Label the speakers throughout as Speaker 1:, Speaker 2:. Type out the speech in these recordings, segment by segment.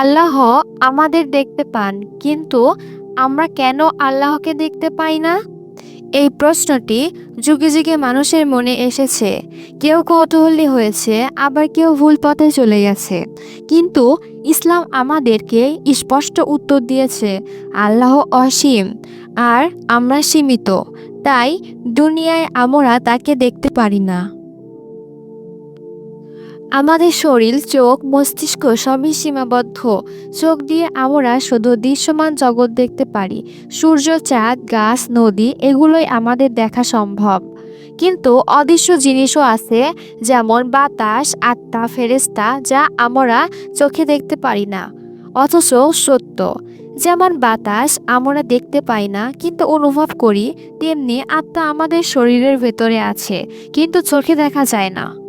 Speaker 1: আল্লাহ আমাদের দেখতে পান, কিন্তু আমরা কেন আল্লাহকে দেখতে পাই না? এই প্রশ্নটি যুগে যুগে মানুষের মনে এসেছে। কেউ কৌতূহলী হয়েছে, আবার কেউ ভুল পথে চলে গেছে। কিন্তু ইসলাম আমাদেরকে স্পষ্ট উত্তর দিয়েছে, আল্লাহ অসীম আর আমরা সীমিত। তাই দুনিয়ায় আমরা তাকে দেখতে পারি না। আমাদের শরীর, চোখ, মস্তিষ্ক সবই সীমাবদ্ধ। চোখ দিয়ে আমরা শুধু দৃশ্যমান জগৎ দেখতে পারি। সূর্য, চাঁদ, গাছ, নদী, এগুলোই আমাদের দেখা সম্ভব। কিন্তু অদৃশ্য জিনিসও আছে, যেমন বাতাস, আত্মা ফেরেস্তা যা আমরা চোখে দেখতে পারি না। অথচ সত্য। যেমন বাতাস আমরা দেখতে পাই না, কিন্তু অনুভব করি, তেমনি আত্মা আমাদের শরীরের ভেতরে আছে, কিন্তু চোখে দেখা যায় না।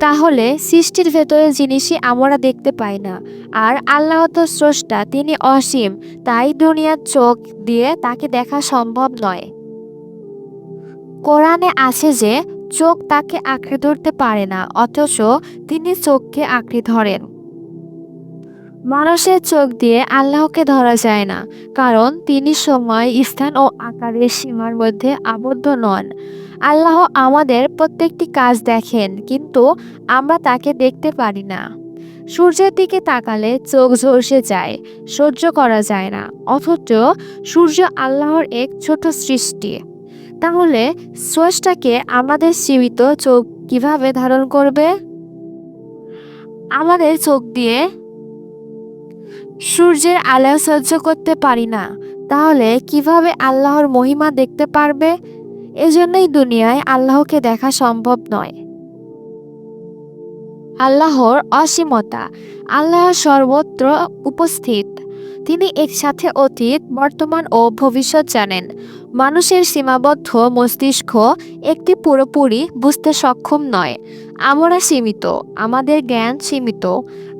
Speaker 1: তাহলে সৃষ্টির ভেতরে জিনিসই আমরা দেখতে পাই না। আর আল্লাহ তো স্রষ্টা, তিনি অসীম, তাই দুনিয়ার চোখ দিয়ে তাকে দেখা সম্ভব নয়। কোরআনে আছে যে, চোখ তাকে আঁকড়ে ধরতে পারে না, অথচ তিনি চোখকে আঁকড়ে ধরেন। মানুষের চোখ দিয়ে আল্লাহকে ধরা যায় না, কারণ তিনি সময়, স্থান ও আকারের সীমার মধ্যে আবদ্ধ নন। আল্লাহ আমাদের প্রত্যেকটি কাজ দেখেন, কিন্তু আমরা তাকে দেখতে পারি না। সূর্যের দিকে তাকালে চোখ ঝলসে যায়, সহ্য করা যায় না, অথচ সূর্য আল্লাহর এক ছোট সৃষ্টি। তাহলে স্রষ্টাকে আমাদের সীমিত চোখ কীভাবে ধারণ করবে? আমাদের চোখ দিয়ে সূর্যের আলো সহ্য করতে পারি না। তাহলে কীভাবে আল্লাহর মহিমা দেখতে পারবে? এজন্যই দুনিয়ায় আল্লাহকে দেখা সম্ভব নয়। আল্লাহর অসীমতা আল্লাহ সর্বত্র উপস্থিত। তিনি একসাথে অতীত, বর্তমান ও ভবিষ্যৎ জানেন। মানুষের সীমাবদ্ধ মস্তিষ্ক একটি পুরোপুরি বুঝতে সক্ষম নয়। আমরা সীমিত, আমাদের জ্ঞান সীমিত।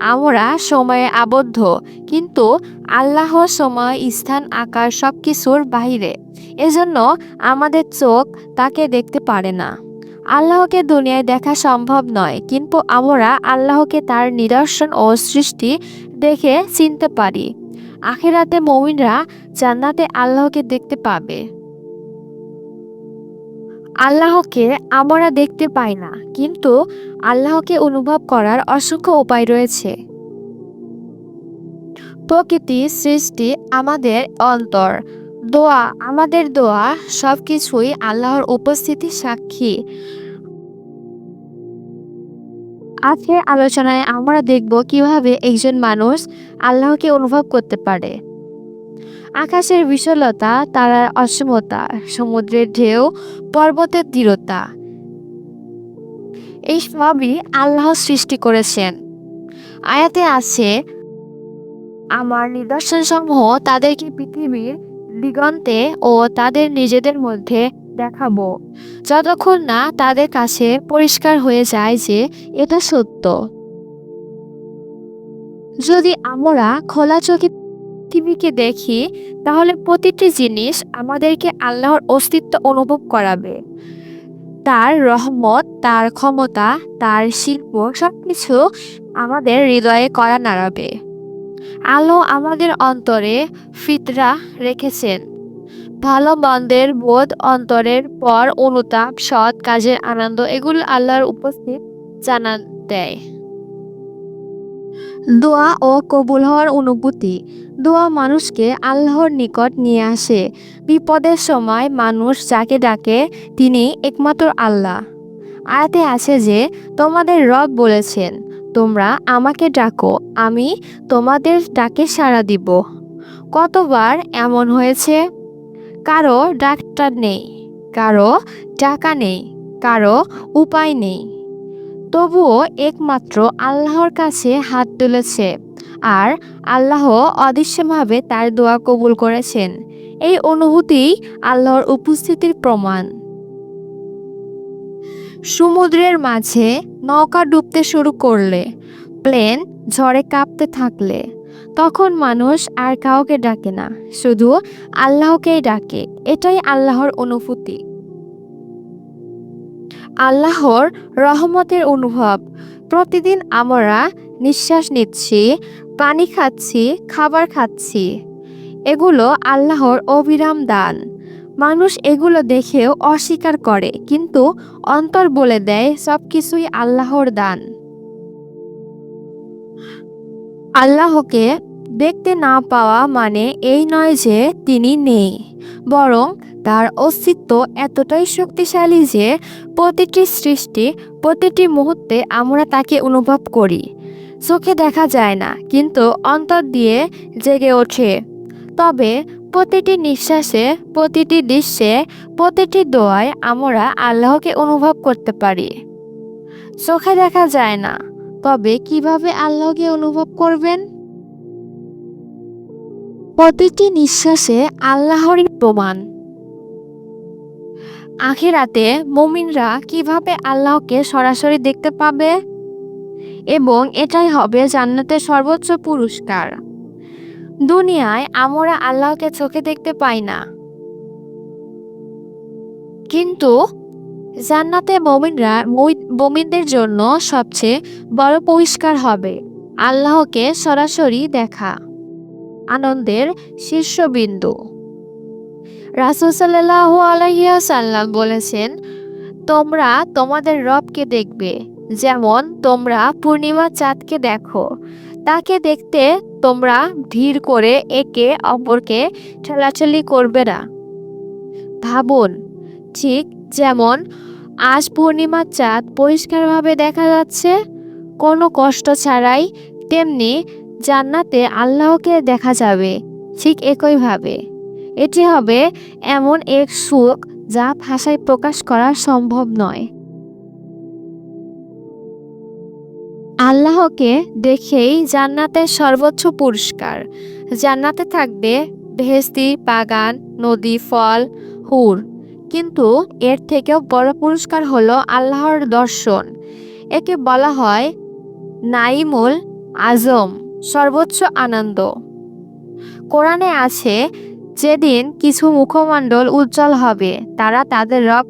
Speaker 1: আমরা সময়ে আবদ্ধ, কিন্তু আল্লাহ সময় স্থান, আকার সব কিছুর বাহিরে। এজন্য আমাদের চোখ তাকে দেখতে পারে না। আল্লাহকে দুনিয়ায় দেখা সম্ভব নয়, কিন্তু আমরা আল্লাহকে তার নিদর্শন ও সৃষ্টি দেখে চিনতে পারি। আখেরাতে মমিনরা জান্নাতে আল্লাহকে দেখতে পাবে। আল্লাহকে আমরা দেখতে পাই না, কিন্তু আল্লাহকে অনুভব করার অসংখ্য উপায় রয়েছে। প্রকৃতি, সৃষ্টি আমাদের অন্তর। দোয়া, আমাদের দোয়া সবকিছুই আল্লাহর উপস্থিতি সাক্ষী। আজকের আলোচনায় আমরা দেখব কীভাবে একজন মানুষ আল্লাহকে অনুভব করতে পারে। আকাশের বিশালতা, তারার অসমতা, সমুদ্রের ঢেউ, পর্বতের দৃঢ়তা। এই সবই আল্লাহ সৃষ্টি করেছেন। আয়াতে আছে, আমার নিদর্শনসমূহ তাদেরকে পৃথিবীর দিগন্তে ও তাদের নিজেদের মধ্যে দেখাবো। যতক্ষণ না তাদের কাছে পরিষ্কার হয়ে যায় যে এটা সত্য। যদি আমরা খোলা চোখে পৃথিবীকে দেখি, তাহলে প্রতিটি জিনিস আমাদেরকে আল্লাহর অস্তিত্ব অনুভব করাবে। তার রহমত, তার ক্ষমতা, তার শিল্প সবকিছু আমাদের হৃদয়ে করা নাড়াবে। আলো আমাদের অন্তরে ফিতরা রেখেছেন। ভালো মন্দের বোধ অন্তরের পর অনুতাপ, সৎ কাজের আনন্দ, এগুলো আল্লাহর উপস্থিত জানান দেয়। দোয়া ও কবুল হওয়ার অনুভূতি দোয়া মানুষকে আল্লাহর নিকট নিয়ে আসে। বিপদের সময় মানুষ যাকে ডাকে, তিনি একমাত্র আল্লাহ। আয়াতে আছে যে, তোমাদের রব বলেছেন, তোমরা আমাকে ডাকো, আমি তোমাদের ডাকে সাড়া দিব। কতবার এমন হয়েছে? কারও ডাক্তার নেই, কারও টাকা নেই, কারও উপায় নেই। তবুও একমাত্র আল্লাহর কাছে হাত তুলেছে। আর আল্লাহ অদৃশ্যভাবে তার দোয়া কবুল করেছেন। এই অনুভূতিই আল্লাহর উপস্থিতির প্রমাণ। সমুদ্রের মাঝে নৌকা ডুবতে শুরু করলে, প্লেন ঝড়ে কাঁপতে থাকলে, তখন মানুষ আর কাউকে ডাকে না, শুধু আল্লাহকেই ডাকে, এটাই আল্লাহর অনুভূতি। আল্লাহর রহমতের অনুভব, প্রতিদিন আমরা নিঃশ্বাস নিচ্ছি পানি খাচ্ছি, খাবার খাচ্ছি। এগুলো আল্লাহর অবিরাম দান। মানুষ এগুলো দেখেও অস্বীকার করে, কিন্তু অন্তর বলে দেয় সব কিছুই আল্লাহর দান। আল্লাহকে দেখতে না পাওয়া মানে এই নয় যে তিনি নেই, বরং তার অস্তিত্ব এতটাই শক্তিশালী যে প্রতিটি সৃষ্টি, প্রতিটি মুহূর্তে আমরা তাকে অনুভব করি। চোখে দেখা যায় না, কিন্তু অন্তর দিয়ে জেগে ওঠে। তবে প্রতিটি নিঃশ্বাসে, প্রতিটি দৃশ্যে, প্রতিটি দোয়ায় আমরা আল্লাহকে অনুভব করতে পারি। চোখে দেখা যায় না, তবে কীভাবে আল্লাহকে অনুভব করবেন? প্রতিটি নিঃশ্বাসে আল্লাহরই প্রমাণ। আখিরাতে মুমিনরা কীভাবে আল্লাহকে সরাসরি দেখতে পাবে? এবং এটাই হবে জান্নাতের সর্বোচ্চ পুরস্কার। দুনিয়ায় আমরা আল্লাহকে চোখে দেখতে পাই না। কিন্তু জান্নাতে মমিনরা মমিনদের জন্য সবচেয়ে বড় পরিষ্কার হবে আল্লাহকে সরাসরি দেখা। আনন্দের শীর্ষবিন্দু। রাসুল সাল্লাহ আলহিয়া সাল্লাম বলেছেন, তোমরা তোমাদের রবকে দেখবে। যেমন তোমরা পূর্ণিমা চাঁদকে দেখো, তাকে দেখতে তোমরা ধীর করে একে অপরকে ঠেলাঠেলি করবে না। ভাবুন, ঠিক যেমন আজ পূর্ণিমার চাঁদ পরিষ্কারভাবে দেখা যাচ্ছে, কোনো কষ্ট ছাড়াই তেমনি জান্নাতে আল্লাহকে দেখা যাবে, ঠিক একইভাবে। এটি হবে এমন এক সুখ যা ভাষায় প্রকাশ করা সম্ভব নয়। আল্লাহকে দেখেই জান্নাতের সর্বোচ্চ পুরস্কার। জান্নাতে থাকবে ভেস্তি বাগান, নদী, ফল, হুর। কিন্তু এর থেকেও বড় পুরস্কার হলো আল্লাহর দর্শন। একে বলা হয় নাইমুল আজম, সর্বোচ্চ আনন্দ। কোরআনে আছে, যেদিন কিছু মুখমণ্ডল উজ্জ্বল হবে, তারা তাদের রব,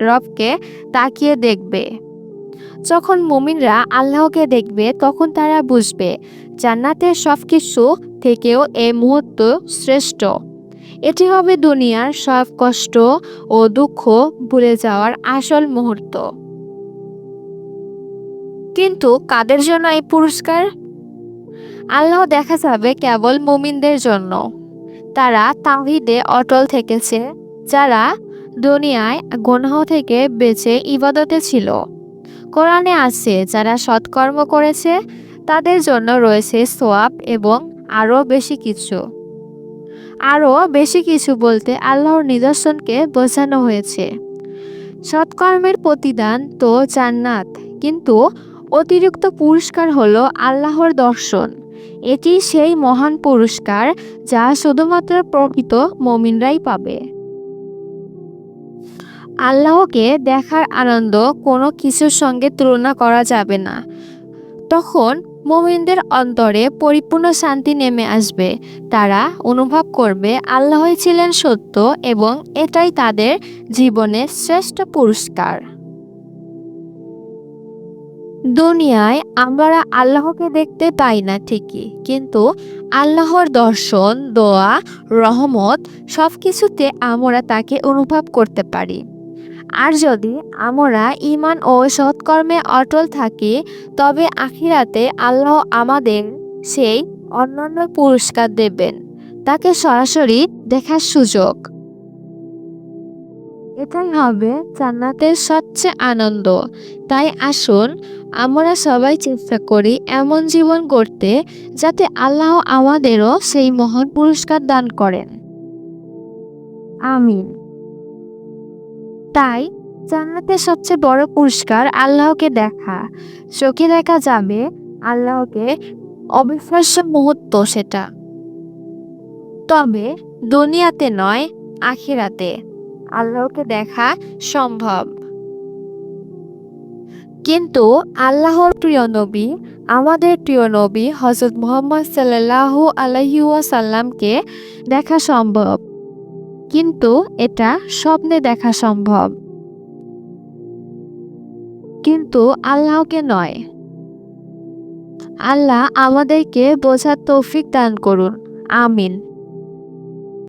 Speaker 1: রবকে তাকিয়ে দেখবে। যখন মুমিনরা আল্লাহকে দেখবে, তখন তারা বুঝবে, জান্নাতের সব কিছু থেকেও এই মুহূর্ত শ্রেষ্ঠ। এটি হবে দুনিয়ার সব কষ্ট ও দুঃখ ভুলে যাওয়ার আসল মুহূর্ত। কিন্তু কাদের জন্য এই পুরস্কার? আল্লাহ দেখা যাবে কেবল মুমিনদের জন্য। তারা তাহিদে অটল থেকেছে, যারা দুনিয়ায় গনহ থেকে বেঁচে ইবাদতে ছিল। কোরআনে আছে, যারা সৎকর্ম করেছে, তাদের জন্য রয়েছে সোয়াব এবং আরও বেশি কিছু। আরও বেশি কিছু বলতে আল্লাহর নিদর্শনকে বোঝানো হয়েছে। সৎকর্মের প্রতিদান তো জান্নাত, কিন্তু অতিরিক্ত পুরস্কার হলো আল্লাহর দর্শন। এটি সেই মহান পুরস্কার যা শুধুমাত্র প্রকৃত মমিনরাই পাবে। আল্লাহকে দেখার আনন্দ কোনো কিছুর সঙ্গে তুলনা করা যাবে না। তখন মোমিনদের অন্তরে পরিপূর্ণ শান্তি নেমে আসবে। তারা অনুভব করবে আল্লাহই ছিলেন সত্য এবং এটাই তাদের জীবনের শ্রেষ্ঠ পুরস্কার। দুনিয়ায় আমরা আল্লাহকে দেখতে পাই না ঠিকই, কিন্তু আল্লাহর দর্শন, দোয়া, রহমত সব কিছুতে আমরা তাকে অনুভব করতে পারি। আর যদি আমরা ইমান ও সৎকর্মে অটল থাকি, তবে আখিরাতে আল্লাহ আমাদের সেই অন্যান্য পুরস্কার দেবেন। তাকে সরাসরি দেখার সুযোগ। এটাই হবে জান্নাতের সবচেয়ে আনন্দ। তাই আসুন, আমরা সবাই চেষ্টা করি এমন জীবন করতে যাতে আল্লাহ আমাদেরও সেই মহান পুরস্কার দান করেন। আমিন। তাই জান্নাতের সবচেয়ে বড় পুরস্কার আল্লাহকে দেখা। চোখে দেখা যাবে, আল্লাহকে অবিশ্বাস্য মুহূর্ত সেটা। তবে দুনিয়াতে নয়, আখিরাতে আল্লাহকে দেখা সম্ভব। কিন্তু আল্লাহর প্রিয় নবী, আমাদের প্রিয় নবী হজরত মোহাম্মদ সাল্লাহু আলহিউসাল্লামকে দেখা সম্ভব। কিন্তু এটা স্বপ্নে দেখা সম্ভব। কিন্তু আল্লাহকে নয়। আল্লাহ আমাদেরকে বোঝার তৌফিক দান করুন। আমিন।